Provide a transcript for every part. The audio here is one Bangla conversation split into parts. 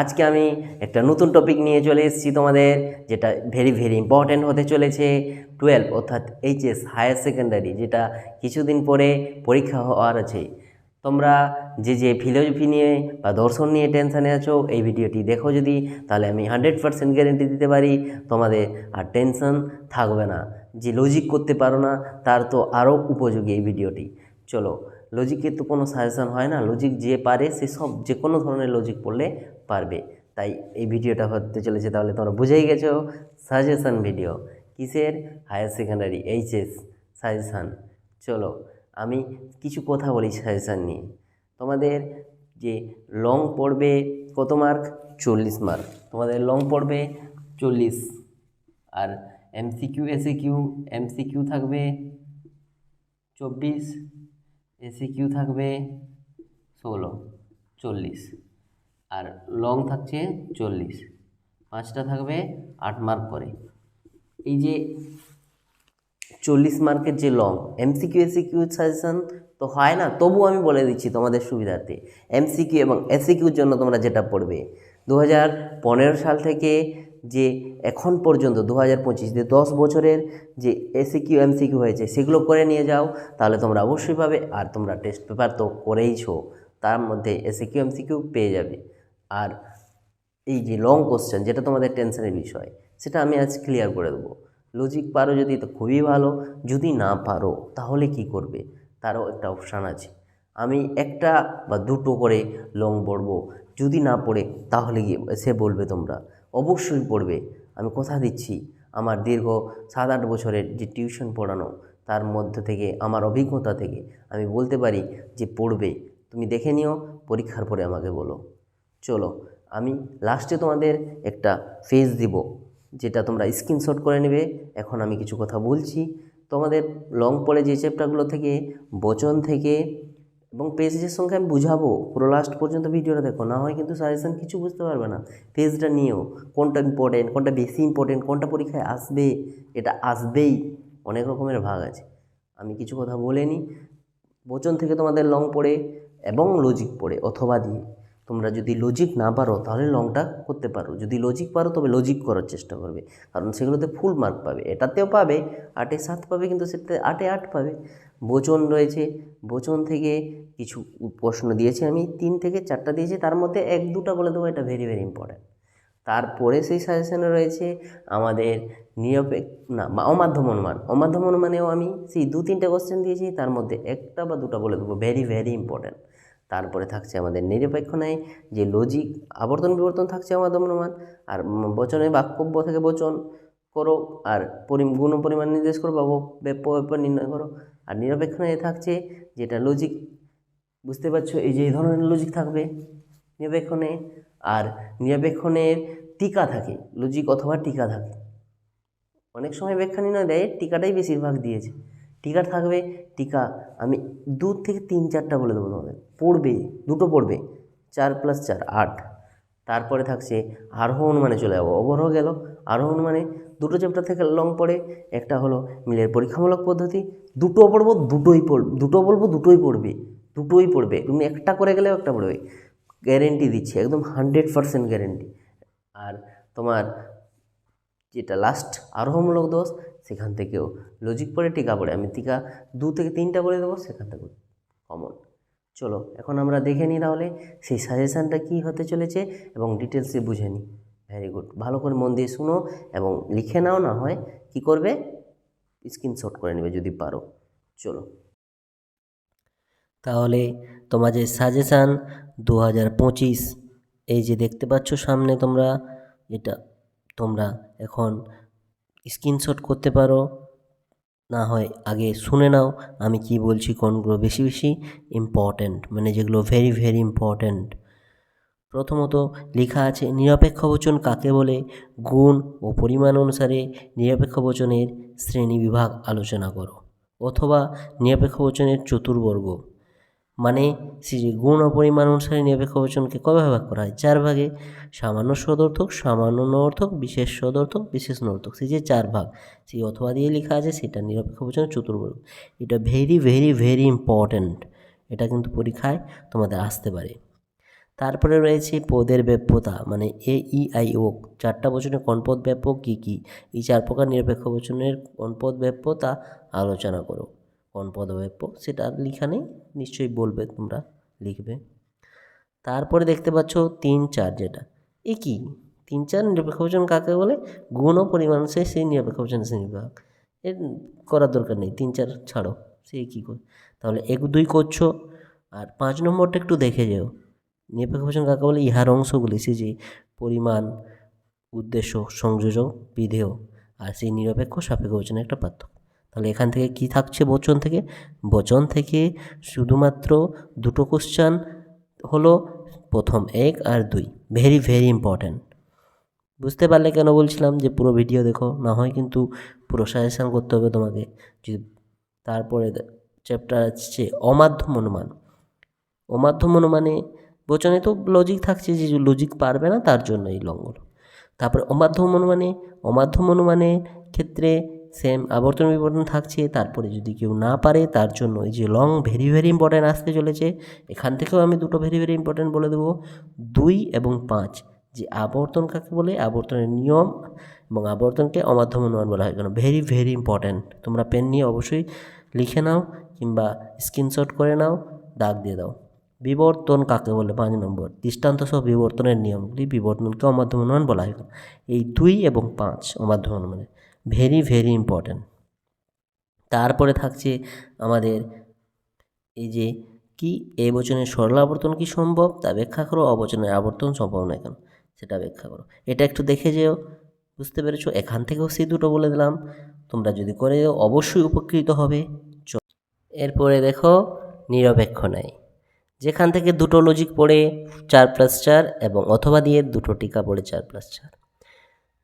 আজকে আমি একটা নতুন টপিক নিয়ে চলে এসেছি তোমাদের, যেটা ভেরি ভেরি ইম্পর্ট্যান্ট হতে চলেছে টুয়েলভ অর্থাৎ এইচএস হায়ার সেকেন্ডারি যেটা কিছুদিন পরে পরীক্ষা হওয়ার আছে। তোমরা যে যে ফিলোসফি নিয়ে বা দর্শন নিয়ে টেনশানে আছো, এই ভিডিওটি দেখো যদি, তাহলে আমি হান্ড্রেড পার্সেন্ট গ্যারেন্টি দিতে পারি, তোমাদের আর টেনশন থাকবে না। যে লজিক করতে পারো না, তার তো আরও উপযোগী এই ভিডিওটি। চলো লজিকের তো কোনো সাজেশন হয় না লজিক যে পারে, সে সব, যে কোনো ধরনের লজিক পড়লে পারবে। তাই এই ভিডিওটা হতে চলেছে, তাহলে তোমরা বুঝেই গেছো সাজেশান ভিডিও কিসের? হায়ার সেকেন্ডারি এইচএস সাজেশান চলো, আমি কিছু কথা বলি সাজেশান নিয়ে। তোমাদের যে লং পড়বে কত মার্ক চল্লিশ মার্ক তোমাদের লং পড়বে চল্লিশ। আর MCQ S A Q MCQ থাকবে চব্বিশ এসি কিউ থাকবে ষোলো, চল্লিশ। আর লং থাকছে চল্লিশ। পাঁচটা থাকবে আট মার্ক করে এই যে চল্লিশ মার্কের যে লং এমসিকিউ এসিকিউ সাজেশন তো হয় না? তবু আমি বলে দিচ্ছি তোমাদের সুবিধার্থে। এমসিকিউ এবং এসিকিউর জন্য তোমরা যেটা পড়বে দু হাজার পনেরো সাল থেকে যে এখন পর্যন্ত দু হাজার পঁচিশ, যে দশ বছরের যে এসিকিউ এমসিকিউ হয়েছে, সেগুলো করে নিয়ে যাও, তাহলে তোমরা অবশ্যই পাবে। আর তোমরা টেস্ট পেপার তো করেইছো, তার মধ্যে এসিকিউ এমসিকিউ পেয়ে যাবে। আর এই যে লং কোশ্চেন যেটা তোমাদের টেনশনের বিষয়, সেটা আমি আজ ক্লিয়ার করে দেবো। লজিক পারো যদি তো খুবই ভালো। যদি না পারো, তাহলে কি করবে? তারও একটা অপশান আছে। আমি একটা বা দুটো করে লং পড়ব। যদি না পড়ে, তাহলে গিয়ে সে বলবে তোমরা। অবশ্যই পড়বে। আমি কথা দিচ্ছি, আমার দীর্ঘ সাত আট বছরের যে টিউশন পড়ানো, তার মধ্যে থেকে, আমার অভিজ্ঞতা থেকে, আমি বলতে পারি যে পড়বে। তুমি দেখে নিও, পরীক্ষার পরে আমাকে বলো। চলো, আমি লাস্টে তোমাদের একটা ফেজ দিব, যেটা তোমরা স্ক্রিনশট করে নেবে। এখন আমি কিছু কথা বলছি। তোমাদের লং পড়ে যে চ্যাপ্টারগুলো থেকে, বচন থেকে এবং পেজের সঙ্গে আমি বুঝাবো, পুরো লাস্ট পর্যন্ত ভিডিওটা দেখো। না হয় কিন্তু সাজেশন কিছু বুঝতে পারবে না। পেজটা নিয়েও, কোনটা ইম্পর্টেন্ট কোনটা বেশি ইম্পর্টেন্ট কোনটা পরীক্ষায় আসবে, এটা আসবেই। অনেক রকমের ভাগ আছে। আমি কিছু কথা বলে নিই। বচন থেকে তোমাদের লং পড়ে এবং লজিক পড়ে, অথবা দিয়ে। তোমরা যদি লজিক না পারো, তাহলে লংটা করতে পারো। যদি লজিক পারো, তবে লজিক করার চেষ্টা করবে। কারণ সেগুলোতে ফুল মার্ক পাবে। এটাতেও পাবে, আটে সাত পাবে, কিন্তু সেটাতে আটে আট পাবে। বচন রয়েছে। বচন থেকে কিছু প্রশ্ন দিয়েছি আমি। তিন থেকে চারটা দিয়েছি। তার মধ্যে এক, দুটা বলে দেবো। এটা ভেরি ভেরি ইম্পর্ট্যান্ট তারপরে সেই সাজেশনে রয়েছে আমাদের নিরপেক্ষ, না অমাধ্যম অনুমান। অমাধ্যম অনুমানেও আমি সেই দু তিনটে কোশ্চেন দিয়েছি। তার মধ্যে একটা বা দুটা বলে দেবো। ভেরি ভেরি ইম্পর্ট্যান্ট তারপরে থাকছে আমাদের নিরপেক্ষ ন্যায়, যে লজিক আবর্তন বিবর্তন থাকছে আমাদের অনুমান, আর বচনে বাক্যব্য থেকে বচন করো, আর পরি গুণ পরিমাণ নির্দেশ করো, বা ব্যাপার নির্ণয় করো। আর নিরপেক্ষ ন্যায় থাকছে যেটা লজিক বুঝতে পারছ? এই যে, এই ধরনের লজিক থাকবে নিরপেক্ষণে আর নিরপেক্ষণের টিকা থাকে লজিক অথবা টিকা থাকে। অনেক সময় ব্যাখ্যা নির্ণয় দেয়, টিকাটাই বেশিরভাগ দিয়েছে। টিকা থাকবে, টিকা আমি দু থেকে তিন চারটা বলে দেবো তোমাদের। পড়বে, দুটো পড়বে, চার প্লাস চার, আট। তারপরে থাকছে আরোহ অনুমানে চলে যাব, অবরোহ গেল। আরোহ অনুমানে দুটো চ্যাপ্টার থেকে লং পড়ে, একটা হলো মিলের পরীক্ষামূলক পদ্ধতি, দুটো পড়ব, দুটোই পড়, দুটো বলব, দুটোই পড়বে দুটোই পড়বে। তুমি একটা করে গেলেও একটা পড়বে। গ্যারেন্টি দিচ্ছে, একদম হান্ড্রেড পারসেন্ট গ্যারেন্টি আর তোমার যেটা লাস্ট আরোহমূলক দোষ সেখান থেকেও। লজিক পরে টিকা পড়ে, আমি টিকা দু থেকে তিনটা বলে দেবো, সেখান থেকে কমন চলো, এখন আমরা দেখে নিই তাহলে সেই সাজেশানটা কী হতে চলেছে এবং ডিটেলসে বুঝে নিই। ভেরি গুড ভালো করে মন দিয়ে শুনো এবং লিখে নাও, না হয় কি করবে? স্ক্রিনশট করে নেবে যদি পারো। চলো। তাহলে তোমাদের সাজেশান দু হাজার পঁচিশ, এই যে দেখতে পাচ্ছ সামনে তোমরা, এটা তোমরা এখন স্ক্রিনশট করতে পারো। না হয় আগে শুনে নাও, আমি কি বলছি, কোনগুলো বেশি বেশি ইম্পর্ট্যান্ট মানে যেগুলো ভেরি ভেরি ইম্পর্ট্যান্ট প্রথমত লেখা আছে, নিরপেক্ষ বচন কাকে বলে? গুণ ও পরিমাণ অনুসারে নিরপেক্ষ বচনের শ্রেণি বিভাগ আলোচনা করো। অথবা নিরপেক্ষ বচনের চতুর্বর্গ। মানে সে যে গুণ ও পরিমাণ অনুসারে নিরপেক্ষ বচনকে কবে ভাগ করা হয়? চার ভাগে। সামান্য সদর্থক সামান্য নর্থক বিশেষ সদর্থক বিশেষ নর্থক যে চার ভাগ সেই অথবা দিয়ে লেখা আছে, সেটা নিরপেক্ষ বচনের চতুর্বর্গ। এটা ভেরি ভেরি ভেরি ইম্পর্ট্যান্ট এটা কিন্তু পরীক্ষায় তোমাদের আসতে পারে। তারপরে রয়েছে পদের ব্যাপ্যতা মানে এ, ই, আই, ও। চারটা বচনে কনপদ ব্যাপক কী কী? এই চার প্রকার নিরপেক্ষ বচনের কনপদ ব্যাপ্যতা আলোচনা করো। কনপদ ব্যাপ্য সেটা লিখা নেই, নিশ্চয়ই বলবে তোমরা, লিখবে। তারপরে দেখতে পাচ্ছ তিন চার যেটা। এ কি? তিন চার নিরপেক্ষ বচন কাকে বলে? গুণ ও পরিমাণ সে সেই নিরপেক্ষ বচন শ্রেণীবিভাগ এর করার দরকার নেই, তিন চার ছাড়ো, সে কী করে? তাহলে এক দুই করছ, আর পাঁচ নম্বরটা একটু দেখে যেও। নিরপেক্ষ বচন কাকে বলে? ইহার অংশগুলি, সে যে পরিমাণ, উদ্দেশ্য, সংযোজক, বিধেয়, আর সেই নিরপেক্ষ সাপেক্ষ বচনের একটা পার্থক্য। তাহলে এখান থেকে কি থাকছে বচন থেকে? বচন থেকে শুধুমাত্র দুটো কোশ্চান হলো প্রথম এক আর দুই। ভেরি ভেরি ইম্পর্ট্যান্ট বুঝতে পারলে কেন বলছিলাম যে পুরো ভিডিও দেখো, না হয় কিন্তু পুরো সাজেশান করতে হবে তোমাকে যদি তারপরে চ্যাপ্টার আসছে অমাধ্যম অনুমান। অমাধ্যম অনুমানে বচনে তো লজিক থাকছে যে লজিক পারবে না তার জন্য এই লঙ্ঘন। তারপরে অমাধ্যম অনুমানে অমাধ্যম অনুমানের ক্ষেত্রে সেম আবর্তন বিবর্তন থাকছে, তারপরে যদি কেউ না পারে, তার জন্য এই যে লং ভেরি ভেরি ইম্পর্ট্যান্ট আসতে চলেছে, এখান থেকেও আমি দুটো ভেরি ভেরি ইম্পর্ট্যান্ট বলে দেবো। দুই এবং পাঁচ, যে আবর্তন কাকে বলে? আবর্তনের নিয়ম এবং আবর্তনকে অমাধ্যম অনুমান বলা হয়। কেন? ভেরি ভেরি ইম্পর্ট্যান্ট তোমরা পেন নিয়ে অবশ্যই লিখে নাও কিংবা স্ক্রিনশট করে নাও, দাগ দিয়ে দাও। বিবর্তন কাকে বলে? পাঁচ নম্বর, দৃষ্টান্ত সহ বিবর্তনের নিয়মগুলি বিবর্তনকে অমাধ্যম অনুমান বলা হয়। এই দুই এবং পাঁচ অমাধ্যম অনুমানে ভেরি ভেরি ইম্পর্ট্যান্ট। তারপরে থাকছে আমাদের এই যে কি এই বচনের সরল আবর্তন কি সম্ভব? তা ব্যাখ্যা করো অবচনের আবর্তন সম্ভব নয় কেন? সেটা ব্যাখ্যা করো। এটা একটু দেখে যেও, বুঝতে পেরেছ? এখান থেকেও সেই দুটো বলে দিলাম। তোমরা যদি করে অবশ্যই উপকৃত হবে। এরপরে দেখো, নিরপেক্ষ নাই যেখান থেকে দুটো লজিক পড়ে, চার প্লাস চার, এবং অথবা দিয়ে দুটো টিকা পড়ে চার প্লাস চার।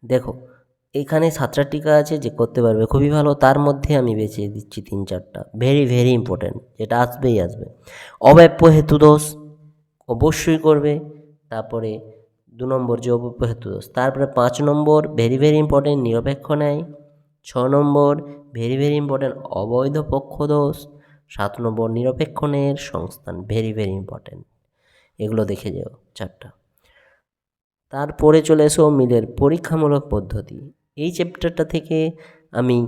দেখো এখানে সাতটা টিকা আছে যে করতে পারবে, খুবই ভালো। তার মধ্যে আমি বেছে দিচ্ছি তিন চারটা। ভেরি ভেরি ইম্পর্ট্যান্ট যেটা আসবেই আসবে। অব্যাপ্য হেতু দোষ অবশ্যই করবে। তারপরে দু নম্বর যে অব্যাপ্য হেতু দোষ, তারপরে পাঁচ নম্বর ভেরি ভেরি ইম্পর্ট্যান্ট নিরপেক্ষ নেয় ছ নম্বর ভেরি ভেরি ইম্পর্ট্যান্ট অবৈধ পক্ষ দোষ। সাত নম্বর নিরপেক্ষণের সংস্থান ভেরি ভেরি ইম্পর্ট্যান্ট এগুলো দেখে যাও চারটা। তারপরে চলে এসো মিলের পরীক্ষামূলক পদ্ধতি। এই চ্যাপ্টারটা থেকে আমি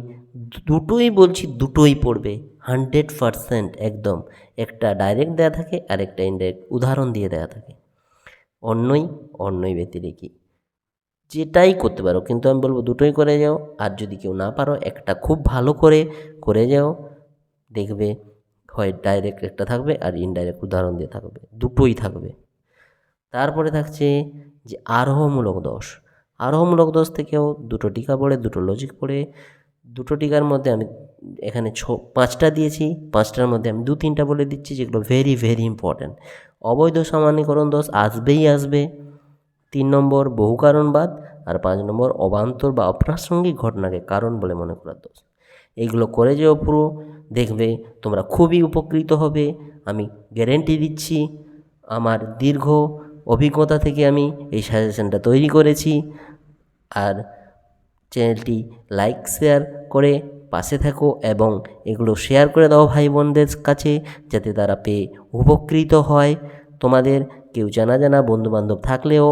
দুটোই বলছি দুটোই পড়বে হান্ড্রেড পারসেন্ট একদম। একটা ডাইরেক্ট দেওয়া থাকে আর একটা ইনডাইরেক্ট উদাহরণ দিয়ে দেওয়া থাকে। অন্যই অন্যই ব্যতিরেকি। যেটাই করতে পারো, কিন্তু আমি বলব দুটোই করে যাও, আর যদি কেউ না পারো, একটা খুব ভালো করে করে যাও, দেখবে হয় ডাইরেক্ট একটা থাকবে আর ইনডাইরেক্ট উদাহরণ দিয়ে থাকবে। দুটোই থাকবে। তারপরে থাকছে যে আরোহমূলক দোষ আরোহমূলক দোষ থেকেও দুটো টিকা পড়ে, দুটো লজিক পড়ে। দুটো টিকার মধ্যে আমি এখানে ছ, পাঁচটা দিয়েছি, পাঁচটার মধ্যে আমি দু, তিনটা বলে দিচ্ছি যেগুলো ভেরি ভেরি ইম্পর্ট্যান্ট অবৈধ সামান্যীকরণ দোষ আসবেই আসবে। তিন নম্বর, বহু কারণবাদ আর পাঁচ নম্বর, অবান্তর বা অপ্রাসঙ্গিক ঘটনাকে কারণ বলে মনে করার দোষ। এইগুলো করে যেও পুরো, দেখবে তোমরা খুবই উপকৃত হবে। আমি গ্যারেন্টি দিচ্ছি, আমার দীর্ঘ অভিজ্ঞতা থেকে আমি এই সাজেশনটা তৈরি করেছি। আর চ্যানেলটি লাইক, শেয়ার করে পাশে থাকো এবং এগুলো শেয়ার করে দাও ভাই বোনদের কাছে যাতে তারা পেয়ে উপকৃত হয়। তোমাদের কেউ জানা জানা বন্ধুবান্ধব থাকলেও